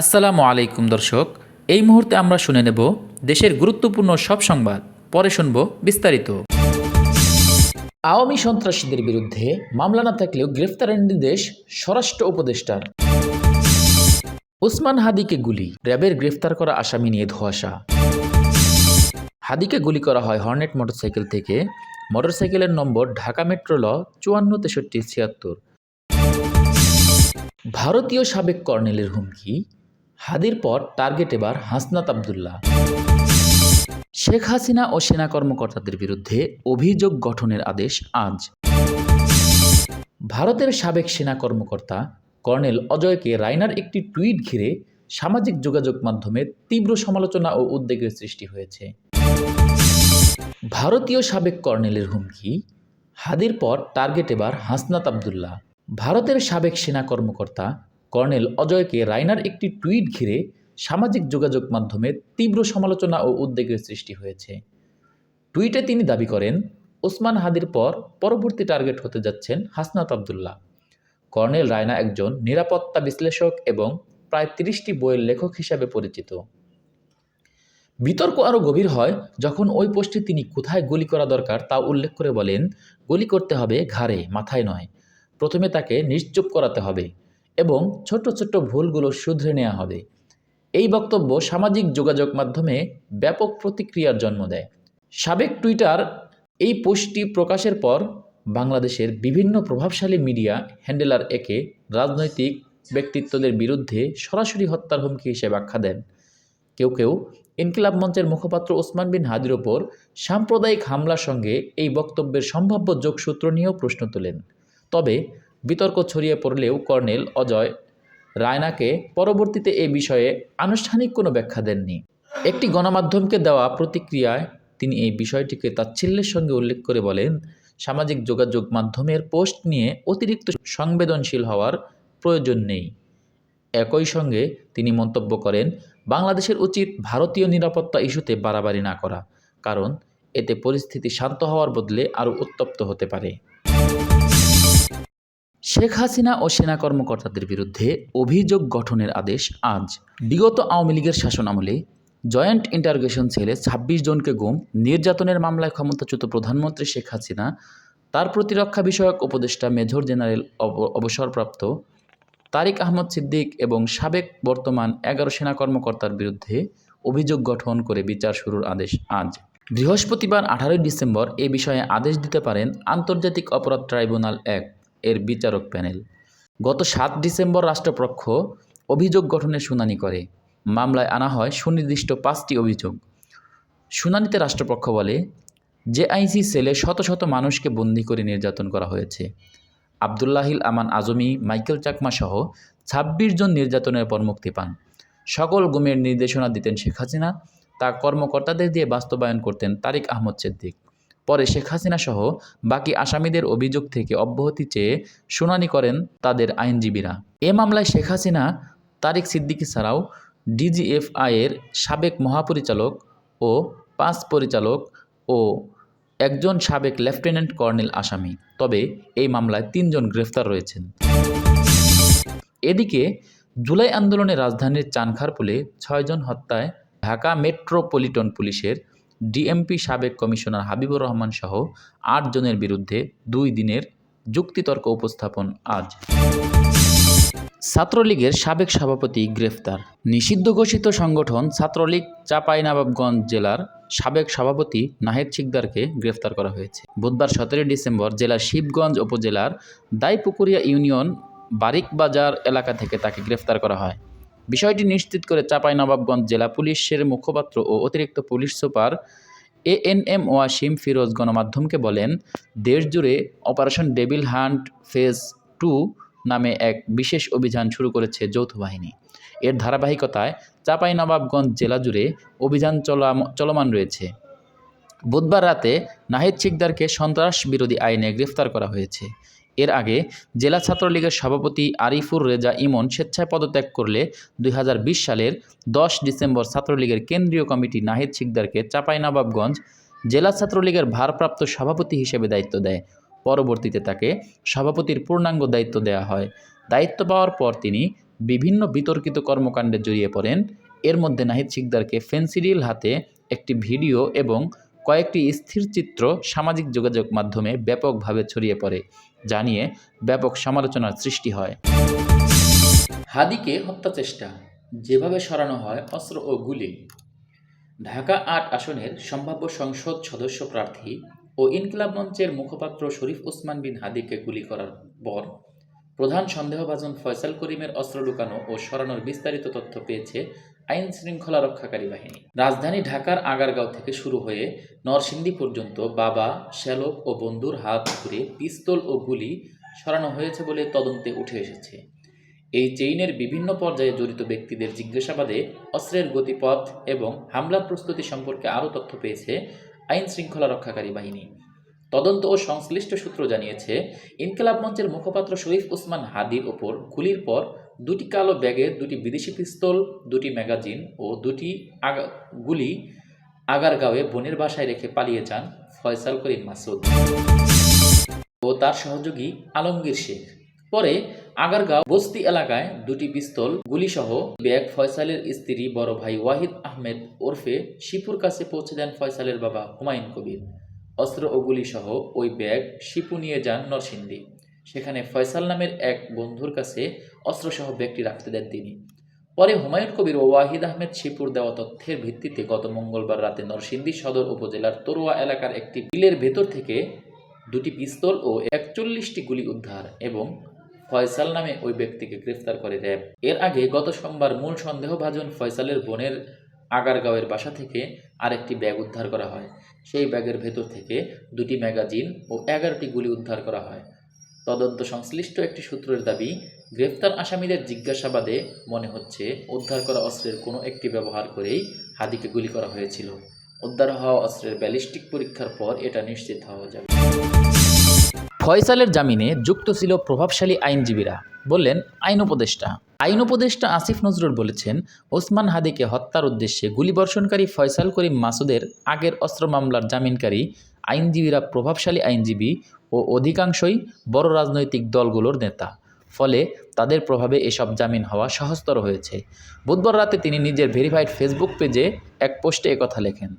আসসালামু আলাইকুম, দর্শক। এই মুহূর্তে আমরা শুনে নেব দেশের গুরুত্বপূর্ণ সব সংবাদ। পরে শুনব বিস্তারিত। আওয়ামী সন্ত্রাসীদের বিরুদ্ধে মামলা না থাকলেও গ্রেফতারের নির্দেশ স্বরাষ্ট্র উপদেষ্টার। ওসমান হাদিকে গুলি, র্যাবের গ্রেফতার করা আসামি নিয়ে ধোয়াশা। হাদিকে গুলি করা হয় হর্নেট মোটরসাইকেল থেকে। মোটরসাইকেলের নম্বর ঢাকা মেট্রো ল চুয়ান্ন, তেষট্টি, ছিয়াত্তর। ভারতীয় সাবেক কর্নেলের হুমকি হাদির পর টার্গেট এবার হাসনাত আবদুল্লাহ। শেখ হাসিনা ও সেনা কর্মকর্তাদের বিরুদ্ধে অভিযোগ গঠনের আদেশ আজ। ভারতের সাবেক সেনা কর্মকর্তা কর্নেল অজয়কে রাইনার একটি টুইট ঘিরে সামাজিক যোগাযোগ মাধ্যমে তীব্র সমালোচনা ও উদ্বেগের সৃষ্টি হয়েছে। ভারতীয় সাবেক কর্নেলের হুমকি, হাদির পর টার্গেট এবার হাসনাত আবদুল্লাহ। ভারতের সাবেক সেনা কর্মকর্তা কর্নেল অজয়কে রাইনার একটি টুইট ঘিরে সামাজিক যোগাযোগ মাধ্যমে তীব্র সমালোচনা ও উদ্বেগের সৃষ্টি হয়েছে। টুইটে তিনি দাবি করেন, ওসমান হাদির পর পরবর্তী টার্গেট হতে যাচ্ছেন হাসনাত আবদুল্লাহ। কর্নেল রায়না একজন নিরাপত্তা বিশ্লেষক এবং প্রায় তিরিশটি বইয়ের লেখক হিসাবে পরিচিত। বিতর্ক আরও গভীর হয় যখন ওই পোস্টে তিনি কোথায় গুলি করা দরকার তা উল্লেখ করে বলেন, গুলি করতে হবে ঘাড়ে, মাথায় নয়। প্রথমে তাকে নিশ্চুপ করাতে হবে। এবং ছোট ছোট ভুলগুলো শুধরে নেওয়া হবে। এই বক্তব্য সামাজিক যোগাযোগ মাধ্যমে ব্যাপক প্রতিক্রিয়ার জন্ম দেয়। সাবেক টুইটার এই পোস্টটি প্রকাশের পর বাংলাদেশের বিভিন্ন প্রভাবশালী মিডিয়া হ্যান্ডেলার একে রাজনৈতিক ব্যক্তিত্বদের বিরুদ্ধে সরাসরি হত্যার হুমকি হিসেবে আখ্যা দেন। কেউ কেউ ইনকিলাব মঞ্চের মুখপাত্র ওসমান বিন হাদির ওপর সাম্প্রদায়িক হামলার সঙ্গে এই বক্তব্যের সম্ভাব্য যোগসূত্র নিয়েও প্রশ্ন তোলেন। তবে বিতর্ক ছড়িয়ে পড়লেও কর্নেল অজয় রায়নাকে পরবর্তীতে এ বিষয়ে আনুষ্ঠানিক কোনো ব্যাখ্যা দেননি। একটি গণমাধ্যমকে দেওয়া প্রতিক্রিয়ায় তিনি এই বিষয়টিকে তাচ্ছিল্যের সঙ্গে উল্লেখ করে বলেন, সামাজিক যোগাযোগ মাধ্যমের পোস্ট নিয়ে অতিরিক্ত সংবেদনশীল হওয়ার প্রয়োজন নেই। একই সঙ্গে তিনি মন্তব্য করেন, বাংলাদেশের উচিত ভারতীয় নিরাপত্তা ইস্যুতে বাড়াবাড়ি না করা, কারণ এতে পরিস্থিতি শান্ত হওয়ার বদলে আরও উত্তপ্ত হতে পারে। শেখ হাসিনা ও সেনা কর্মকর্তাদের বিরুদ্ধে অভিযোগ গঠনের আদেশ আজ। বিগত আওয়ামী লীগের শাসন আমলে জয়েন্ট ইন্টারগ্রেশন সেলে ছাব্বিশ জনকে গুম, নির্যাতনের মামলায় ক্ষমতাচ্যুত প্রধানমন্ত্রী শেখ হাসিনা, তার প্রতিরক্ষা বিষয়ক উপদেষ্টা মেজর জেনারেল অব- অবসরপ্রাপ্ত তারিক আহমদ সিদ্দিক এবং সাবেক বর্তমান এগারো সেনা কর্মকর্তার বিরুদ্ধে অভিযোগ গঠন করে বিচার শুরুর আদেশ আজ। বৃহস্পতিবার আঠারোই ডিসেম্বর এ বিষয়ে আদেশ দিতে পারেন আন্তর্জাতিক অপরাধ ট্রাইব্যুনাল এক। এর বিচারক প্যানেল। গত সাত ডিসেম্বর রাষ্ট্রপক্ষ অভিযোগ গঠনের শুনানি করে। মামলায় আনা হয় সুনির্দিষ্ট পাঁচটি অভিযোগ। শুনানিতে রাষ্ট্রপক্ষ বলে, জেআইসি সেলে শত শত মানুষকে বন্দি করে নির্যাতন করা হয়েছে। আবদুল্লাহিল আমান আজমি, মাইকেল চাকমা সহ ছাব্বিশ জন নির্যাতনের পর মুক্তি পান। সকল গুমের নির্দেশনা দিতেন শেখ হাসিনা। তা কর্মকর্তাদের দিয়ে বাস্তবায়ন করতেন তারিক আহমদ সিদ্দিক। পরে শেখ হাসিনা সহ বাকি আসামিদের অভিযোগ থেকে অব্যাহতি চেয়ে শুনানি করেন তাদের আইনজীবীরা। এ মামলায় শেখ হাসিনা, তারিক সিদ্দিকী ছাড়াও ডিজিএফআই এর সাবেক মহাপরিচালক ও পাঁচ পরিচালক ও একজন সাবেক লেফটেন্যান্ট কর্নেল আসামি। তবে এই মামলায় তিনজন গ্রেফতার রয়েছেন। এদিকে জুলাই আন্দোলনে রাজধানীর চানখারপুলে ছয়জন হত্যায় ঢাকা মেট্রোপলিটন পুলিশের ডিএমপি সাবেক কমিশনার হাবিবুর রহমান সহ আট জনের বিরুদ্ধে দুই দিনের যুক্তিতর্ক উপস্থাপন আজ। ছাত্রলীগের সাবেক সভাপতি গ্রেফতার। নিষিদ্ধ ঘোষিত সংগঠন ছাত্রলীগ চাঁপাইনবাবগঞ্জ জেলার সাবেক সভাপতি নাহেদ শিকদারকে গ্রেফতার করা হয়েছে। বুধবার সতেরোই ডিসেম্বর জেলার শিবগঞ্জ উপজেলার দাইপুকুরিয়া ইউনিয়ন বারিকবাজার এলাকা থেকে তাকে গ্রেফতার করা হয়। বিষয়টি নিশ্চিত করে চাঁপাইনবাবগঞ্জ জেলা পুলিশের মুখপাত্র ও অতিরিক্ত police super A N M Wasim Firoz গণমাধ্যমকে বলেন, দেশজুড়ে operation devil hunt phase two নামে এক বিশেষ অভিযান শুরু করেছে যৌথ বাহিনী। এর ধারাবাহিকতায় চাঁপাইনবাবগঞ্জ জেলা জুড়ে অভিযান চলাম, চলমান রয়েছে। বুধবার রাতে নাহিদ শিকদারকে সন্ত্রাস বিরোধী আইনে গ্রেফতার করা হয়েছে। এর আগে জেলা ছাত্রলীগের সভাপতি আরিফুর রেজা ইমন স্বেচ্ছায় পদত্যাগ করলে দুই হাজার বিশ সালের দশ ডিসেম্বর ছাত্রলীগের কেন্দ্রীয় কমিটি নাহিদ শিকদারকে চাঁপাইনবাবগঞ্জ জেলা ছাত্রলীগের ভারপ্রাপ্ত সভাপতি হিসেবে দায়িত্ব দেয়। পরবর্তীতে তাকে সভাপতির পূর্ণাঙ্গ দায়িত্ব দেওয়া হয়। দায়িত্ব পাওয়ার পর তিনি বিভিন্ন বিতর্কিত কর্মকাণ্ডে জড়িয়ে পড়েন। এর মধ্যে নাহিদ শিকদারকে ফেন্সিডিল হাতে একটি ভিডিও এবং কয়েকটি স্থিরচিত্র সামাজিক যোগাযোগ মাধ্যমে ব্যাপকভাবে ছড়িয়ে পড়ে, যা নিয়ে ব্যাপক সমালোচনার সৃষ্টি হয়। হাদিকে হত্যা চেষ্টা যেভাবে সরানো হয় অস্ত্র ও গুলি। ঢাকা আট আসনের সম্ভাব্য সংসদ সদস্য প্রার্থী ও ইনকিলাব মঞ্চের মুখপাত্র শরীফ ওসমান বিন হাদিকে গুলি করার পর প্রধান সন্দেহভাজন ফয়সাল করিমের অস্ত্র লুকানো ও সরানোর বিস্তারিত তথ্য পেয়েছে আইন শৃঙ্খলা রক্ষাকারী বাহিনী। রাজধানী ঢাকার আগারগাঁও থেকে শুরু হয়ে নরসিংদী পর্যন্ত বাবা, শ্যালক ও বন্ধুর হাত ধরে পিস্তল ও গুলি সরানো হয়েছে বলে তদন্তে উঠে এসেছে। এই চেইনের বিভিন্ন পর্যায়ে জড়িত ব্যক্তিদের জিজ্ঞাসাবাদে অস্ত্রের গতিপথ এবং হামলার প্রস্তুতি সম্পর্কে আরও তথ্য পেয়েছে আইন শৃঙ্খলা রক্ষাকারী বাহিনী। তদন্ত ও সংশ্লিষ্ট সূত্র জানিয়েছে, ইনকিলাব মঞ্চের মুখপাত্র শরীফ ওসমান হাদির ওপর গুলির পর দুটি কালো ব্যাগে দুটি বিদেশি পিস্তল, দুটি ম্যাগাজিন ও দুটি আগা গুলি আগারগাঁওয়ে বোনের বাসায় রেখে পালিয়ে যান ফয়সাল করিম মাসুদ ও তার সহযোগী আলমগীর শেখ। পরে আগারগাঁও বস্তি এলাকায় দুটি পিস্তল, গুলিসহ ব্যাগ ফয়সালের স্ত্রী বড় ভাই ওয়াহিদ আহমেদ ওরফে শিপুর কাছে পৌঁছে দেন ফয়সালের বাবা হুমায়ুন কবির। অস্ত্র ও গুলিসহ ওই ব্যাগ শিপু নিয়ে যান নরসিংদী। সেখানে ফয়সাল নামের এক বন্ধুর কাছে অস্ত্রসহ ব্যাগটি রাখতে দেন তিনি। পরে হুমায়ুন কবির ও ওয়াহিদ আহমেদ শিপুর দেওয়া তথ্যের ভিত্তিতে গত মঙ্গলবার রাতে নরসিংদী সদর উপজেলার তরুয়া এলাকার একটি বিলের ভেতর থেকে দুটি পিস্তল ও একচল্লিশটি গুলি উদ্ধার এবং ফয়সাল নামে ওই ব্যক্তিকে গ্রেফতার করে র্যাব। এর আগে গত সোমবার মূল সন্দেহভাজন ফয়সালের বোনের আগারগাঁওয়ের বাসা থেকে আরেকটি ব্যাগ উদ্ধার করা হয়। সেই ব্যাগের ভেতর থেকে দুটি ম্যাগাজিন ও এগারোটি গুলি উদ্ধার করা হয়। তদন্ত সংশ্লিষ্ট একটি সূত্রের দাবি, গ্রেফতার আসামিদের জিজ্ঞাসাবাদে মনে হচ্ছে উদ্ধার করা অস্ত্রের কোনো একটি ব্যবহার করেই হাদিকে গুলি করা হয়েছিল। উদ্ধার হওয়া অস্ত্রের ব্যালিস্টিক পরীক্ষার পর এটা নিশ্চিত হওয়া যাবে। ফয়সালের জামিনে যুক্ত ছিল প্রভাবশালী আইনজীবীরা, বললেন আইন উপদেষ্টা। আইন উপদেষ্টা আসিফ নজরুল বলেছেন, ওসমান হাদিকে হত্যার উদ্দেশ্যে গুলিবর্ষণকারী ফয়সাল করিম মাসুদের আগের অস্ত্র মামলার জামিনকারী আইনজীবীরা প্রভাবশালী আইনজীবী ও অধিকাংশই বড় রাজনৈতিক দলগুলোর নেতা। ফলে তাদের প্রভাবে এসব জামিন হওয়া সহজতর হয়েছে। বুধবার রাতে তিনি নিজের ভেরিফাইড ফেসবুক পেজে এক পোস্টে একথা লেখেন।